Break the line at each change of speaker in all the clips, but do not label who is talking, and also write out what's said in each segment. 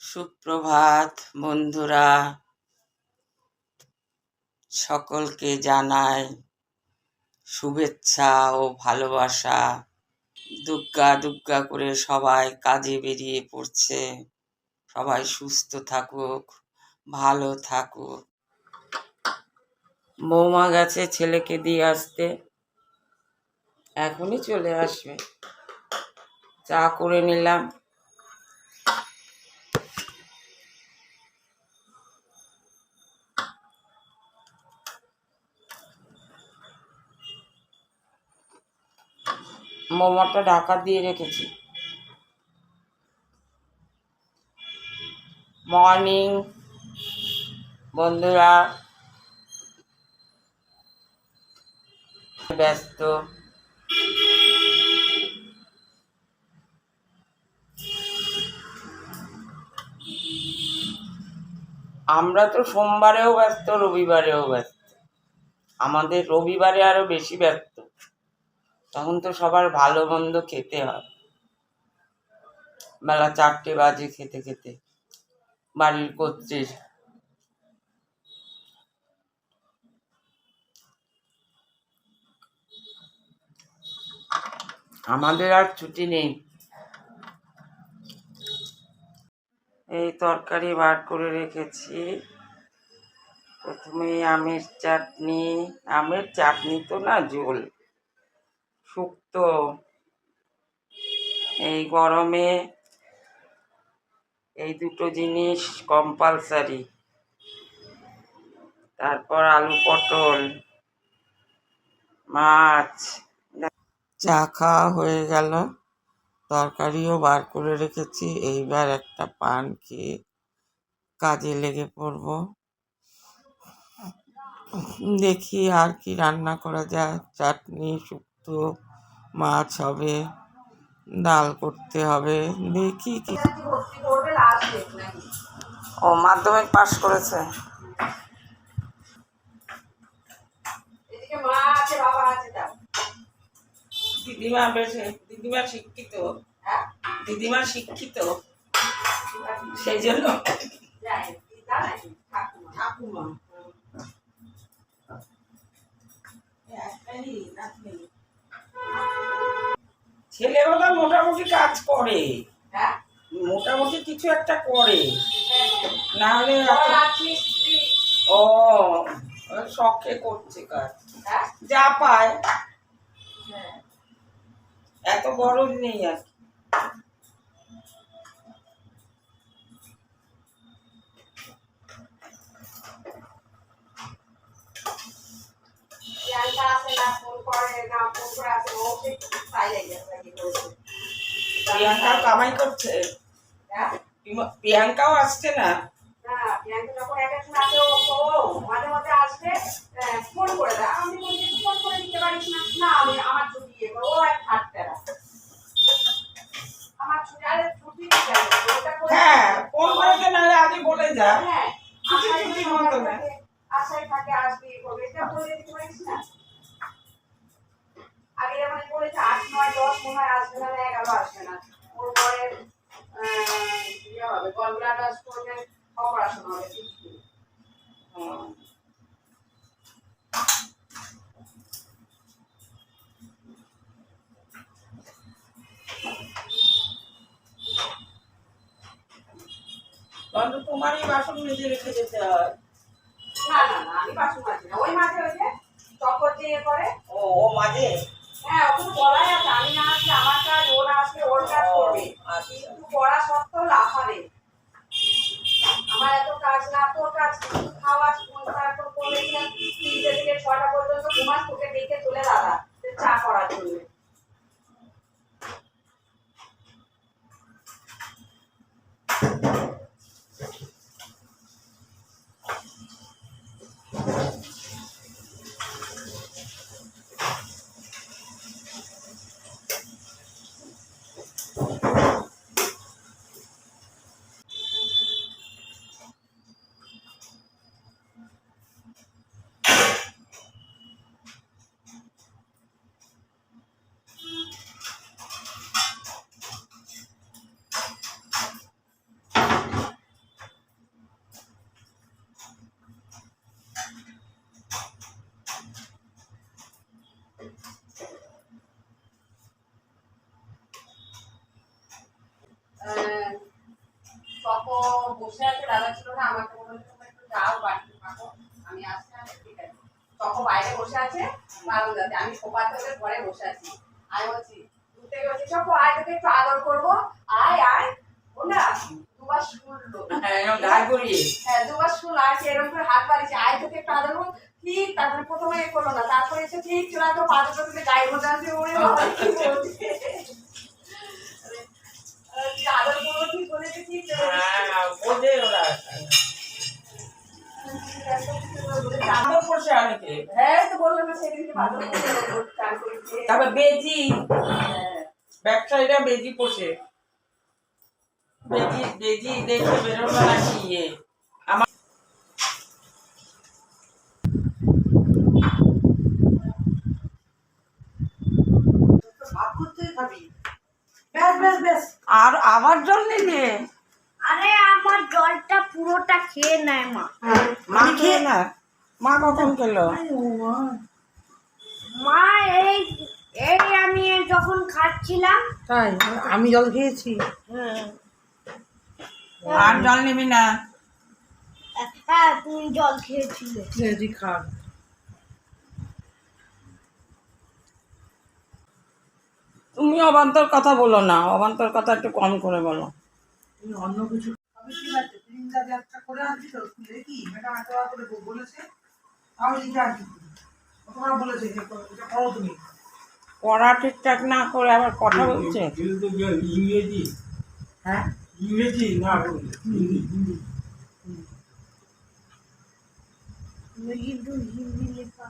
সুপ্রভাত, বন্ধুরা। সকলকে জানাই শুভেচ্ছা ও ভালোবাসা। দুগ্গা দুগ্গা করে সবাই কাজে বেরিয়ে পড়ছে। সবাই সুস্থ থাকুক, ভালো থাকুক। বৌমা গেছে ছেলেকে দিয়ে আসতে। এখনই চলে আসবে। চা করে নিলাম। মোমোটা ঢাকা দিয়ে রেখেছি। মর্নিং, বন্ধুরা। ব্যস্ত। আমরা তো সোমবারেও ব্যস্ত, রবিবারেও ব্যস্ত। আমাদের রবিবারে আরও বেশি ব্যস্ত। তখন তো সবার ভালো মন্দ খেতে হয়। বেলা চারটে বাজে খেতে খেতে। বাড়ির কর্ত্রীর। আমাদের আর ছুটি নেই। এই তরকারি বার করে রেখেছি। প্রথমে আমের চাটনি। আমের চাটনি তো না ঝোল। শুক্তো। এই গরমে এই দুটো জিনিস কম্পালসারি তারপর আলু পটল, মাছ। চা খাওয়া হয়ে গেল, তরকারিও বার করে রেখেছি, এইবার একটা পান খেয়ে কাজে লেগে পড়ব। দেখি আর কি রান্না করা যায়, চাটনি, শুক্তো। মাছ হবে, ডাল করতে হবে দেখি কি? ও, মাধ্যমিক পাশ করেছে। দিদিমা বেশ, দিদিমা শিক্ষিত। দিদিমা শিক্ষিত। সেই জন্য। ঠাকুমা। ছেলেবেলা মোটামুটি কাজ করে। মোটামুটি কিছু একটা করে। না হলে ও শখে করছে কাজ। যা পায়। এত গরম নেই আর কি। প্রিয়াঙ্কাও কামাই করছে? প্রিয়াঙ্কাও আসছে না? হ্যাঁ ফোন করেছে নাহলে আগে বলে যা ছুটি ছুটি মতো না
আশায় থাকে আসবে এ করবে এটা বলে দিতে পারিস না আগে যেমন বলেছে আট নয় দশ মনে হয় আসবে না এগারো আসবে না ওর পরে আহ, গলব্লাডার স্টোনের অপারেশন হবে
হুম। তোমারই বাসন মেজে রেখে যেতে হয়।
না না না আমি বাসন মাজি না। ওই মাঝে ওই যে চক্কর যে ইয়ে করে।
ও ও মাঝে?
হ্যাঁ ওকে তো বলাই আছে। আমি না আসলে আমার কাজ ও না আসলে ওর কাজ করবে।
আচ্ছা।
কিন্তু পড়া সত্ত্বেও লাফালে আমার এত কাজ না তোর কাজ শুধু খাওয়া তারপর করলে কিনা তিনটে থেকে ছটা পর্যন্ত ঘুমাস তোকে দেখে চলে দাদা, চা করার জন্য। দাদা ছিল না আমাকে বলল তোমরা একটু যাও বাড়িতে থাকো আমি আসছি ঠিক আছে। তখন বাইরে বসে আছে বারান্দাতে আমি সোফাতে ওদের ঘরে বসে আছি। আমি বলছি দূর থেকে বলছি সব আয় তোকে একটু আদর করব। আয় আয় ও দুবার শুনলো। হ্যাঁ দুবার শুনলো আর সে এরকম করে হাত বাড়িয়েছে আয় তোকে একটু আদর করব। ঠিক তারপরে প্রথমে করল না তারপরে এসে ঠিক চলে আসলো পা দুটো তুলে গায়ে মধ্যে আসবে ওরে চান করেছে
তারপর বেজি। ব্যবসায়ীরা বেজি পোষে। বেজি বেজি দেখে বেরোনো নাকি ইয়ে। আমার আর আবার জল
আরে আমার জলটা পুরোটা খেয়ে নেয় মা।
মা খেয়ে না মা কখন খেলো?
মা। এই এই আমি যখন খাচ্ছিলাম।
তাই? আমি জল খেয়েছি।
আর জল নিবি না।
হ্যাঁ তুমি জল খেয়েছিলে।
খেয়েছি খান
তুমি অবান্তর কথা বলো না। অবান্তর কথা একটু কম করে বলো।
তুমি অন্য কিছু আমি ঠিক আছে তিনটা একটা করে আনছি তো স্কুলে কি ম্যাডাম এত করে বলেছে আমি লিখে আনছি তোমার বলেছে যে এটা করো তুমি
পড়া ঠিকঠাক না করে আবার কথা বলছে
ইংরেজি
হ্যাঁ
ইংরেজি না হিন্দি হিন্দি
কিন্তু হিন্দি লেখা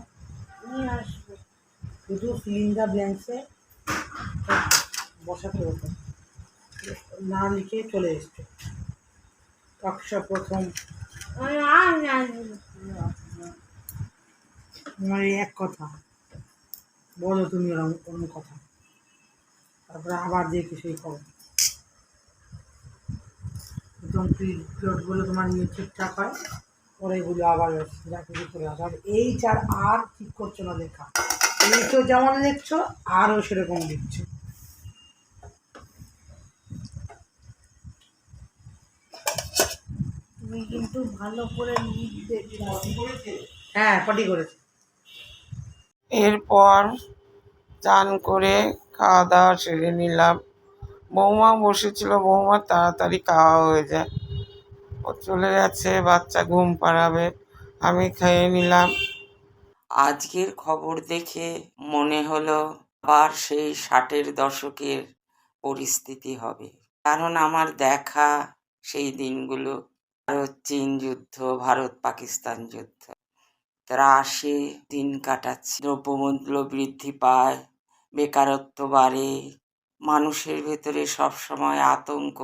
নিয়ে আসবে
শুধু সিলিন্ডার ব্ল্যাঙ্কসে বসাতে হতো না লিখে চলে এসছে। কक्षा প্রথম। আমার এই এক কথা। বলো তুমি ওরকম অন্য কথা। তারপরে আবার দিয়ে কিছুই করো পিরিয়ড বলে তোমার নিয়ে ঠিকঠাক হয়। পরে এগুলো আবার যা কিছু করে আসে। আর এই চার আর ঠিক করছ না লেখা। এই তো যেমন লিখছো আরও সেরকম লিখছো।
তুমি কিন্তু ভালো করে
হ্যাঁ পটি করেছে।
এরপর চান করে খাওয়া দাওয়া সেরে নিলাম। বৌমা বসেছিল বৌমা তাড়াতাড়ি খাওয়া হয়ে যায়। ও চলে গেছে বাচ্চা ঘুম পাড়াবে আমি খেয়ে নিলাম। আজকের খবর দেখে মনে হলো আবার সেই ষাটের দশকের পরিস্থিতি হবে। কারণ আমার দেখা সেই দিনগুলো ভারত, চীন যুদ্ধ, ভারত, পাকিস্তান যুদ্ধ। তারা আসে দিন কাটাচ্ছে, দ্রব্যমূল্য বৃদ্ধি পায়, বেকারত্ব বাড়ে, মানুষের ভেতরে সবসময় আতঙ্ক।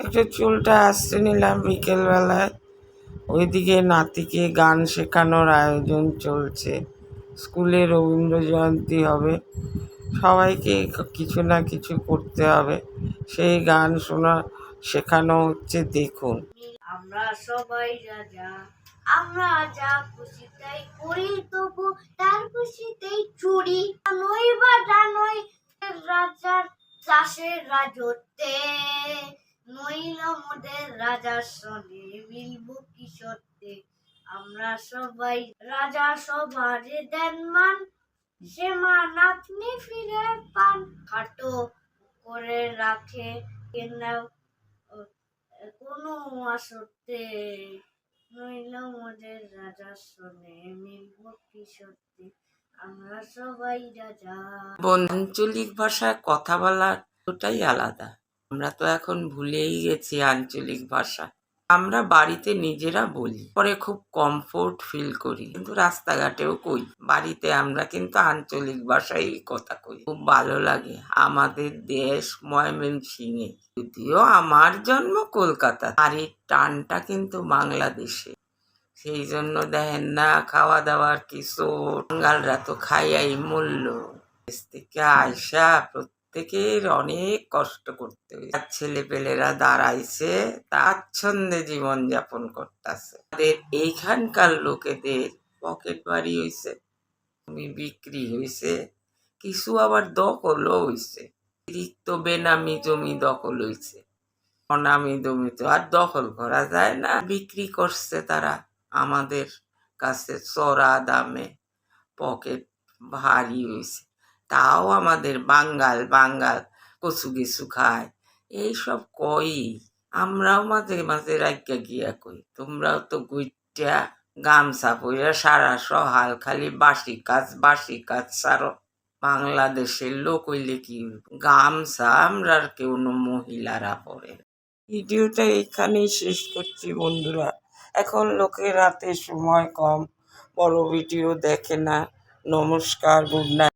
একটু চুলটা আসতে নিলাম বিকেলবেলায়। ওইদিকে নাতিকে গান শেখানোর আয়োজন চলছে। স্কুলে রবীন্দ্র জয়ন্তী হবে। সবাইকে কিছু না কিছু করতে হবে। সেই গান শোনা শেখানো হচ্ছে দেখুন।
আমরা সবাই রাজা আমরা যা খুশি তাই করি, তবু তার খুশিতেই চুরি। নই বা জানই রাজার চাষের রাজত্বে। নইল মোদের রাজার মিলব কি আমরা সবাই রাজা সবার দেন মান, সে মান আপনি ফিরে পান। খাটো করে রাখে কেনাও কোনো আসতে নইল মোদের রাজার সঙ্গে মিলব কি সত্যি? আমরা সবাই রাজা।
আঞ্চলিক ভাষায় কথা বলা ওটাই আলাদা। আমরা তো এখন ভুলেই গেছি আঞ্চলিক ভাষা। আমরা বাড়িতে নিজেরা বলি। পরে খুব কমফোর্ট ফিল করি। কিন্তু রাস্তাঘাটেও কই, বাড়িতে আমরা কিন্তু আঞ্চলিক ভাষায় এই কথা কই। খুব ভালো লাগে। আমাদের দেশ ময়মনসিংহে। যদিও আমার জন্ম কলকাতা। আর এই টানটা কিন্তু বাংলাদেশে। সেই জন্য দেখেন না খাওয়া দাওয়ার কিছু। বাঙালরা তো খাইয়াই মূল্য। থেকে আয়সা প্রত্যেকের অনেক কষ্ট করতে হয়েছে। আর ছেলে পেলেরা দাঁড়াইছে তাচ্ছন্দে জীবন যাপন করতেছে। আমাদের এইখানকার লোকেদের পকেট বাড়ি জমি বিক্রি হইছে, কিছু আবার দখলও হইছে। অতিরিক্ত বেনামি জমি দখল হইছে। অনামি জমি তো আর দখল করা যায় না। বিক্রি করছে তারা আমাদের কাছে চড়া দামে পকেট ভারী হয়েছে তাও আমাদের বাঙ্গাল বাঙ্গাল কচু গেছু খায়। এইসব কই? আমরাও মাঝে মাঝে রাখিয়া গিয়া কই। তোমরাও তো গুইটা গামছা পইরা সারা সহাল খালি বাসি কাজ বাসি কাজ সারো বাংলাদেশের লোক হইলে কি গামছা? আমরা আর কেউ মহিলারা পরে। ভিডিওটা এখানেই শেষ করছি বন্ধুরা। এখন লোকের হাতে সময় কম, বড় ভিডিও দেখে না। নমস্কার, গুড নাইট।